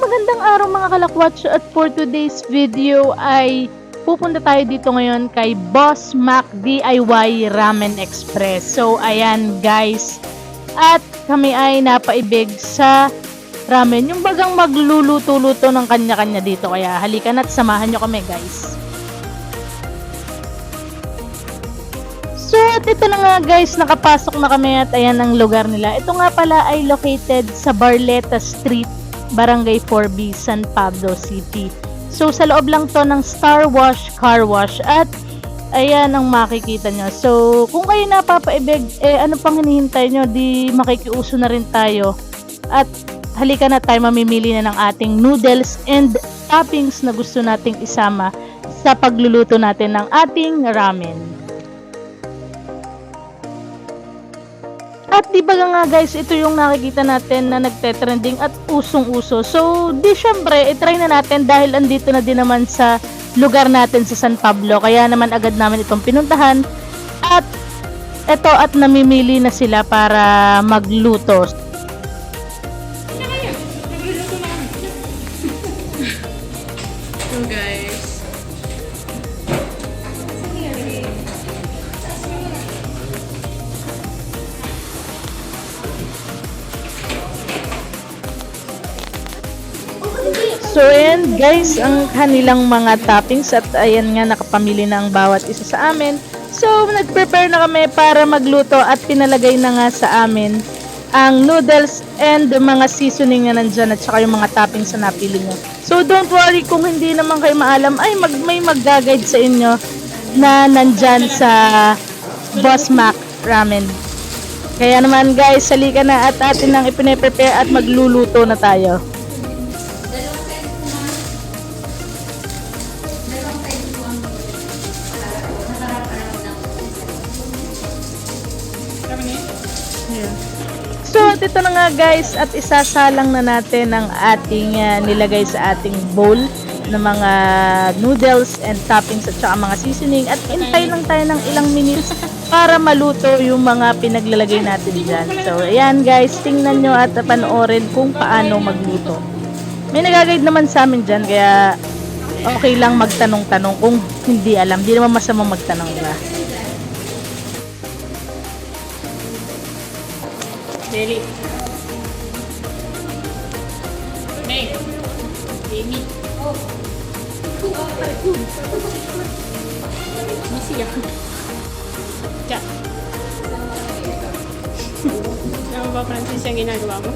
magandang araw mga kalakwatch at for today's video ay pupunta tayo dito ngayon kay Boss Mac DIY Ramen Express. So ayan guys, at kami ay napaibig sa ramen. Yung bagang magluluto-luto ng kanya-kanya dito. Kaya halika na't samahan nyo kami guys. So, at ito na nga guys, nakapasok na kami at ayan ang lugar nila. Ito nga pala ay located sa Barleta Street, Barangay 4B, San Pablo City. So, sa loob lang to ng Star Wash Car Wash at ayan ang makikita nyo. So, kung kayo napapaibig, eh ano pang hinihintay nyo, di makikiuso na rin tayo. At halika na tayo mamimili na ng ating noodles and toppings na gusto nating isama sa pagluluto natin ng ating ramen. At di ba nga guys, ito yung nakikita natin na nagte-trending at usong-uso. So, di syempre, itry na natin dahil andito na din naman sa lugar natin sa San Pablo. Kaya naman agad namin itong pinuntahan. At eto at namimili na sila para magluto. So guys. So ayan guys, ang kanilang mga toppings at ayan nga nakapamili na ang bawat isa sa amin. So nag-prepare na kami para magluto at pinalagay na nga sa amin ang noodles and mga seasoning na nandyan at saka yung mga toppings na napili nyo. So don't worry kung hindi naman kayo maalam, ay mag, may mag-guide sa inyo na nandyan sa Boss Mac Ramen. Kaya naman guys, salika na at atin nang ipine-prepare at magluluto na tayo. So, dito na nga guys at isasalang na natin ang ating ah, nilagay sa ating bowl ng mga noodles and toppings at saka mga seasoning at hintay lang tayo ng ilang minutes para maluto yung mga pinaglalagay natin dyan. So, ayan guys, tingnan nyo at panoorin kung paano magluto. May nagagayad naman sa amin dyan kaya okay lang magtanong-tanong kung hindi alam. Di naman masamang magtanong, diba? Deli. May. Demi. Oh. Masih yan. Diyan. Ano ba, Francis, yung ginagawa mo?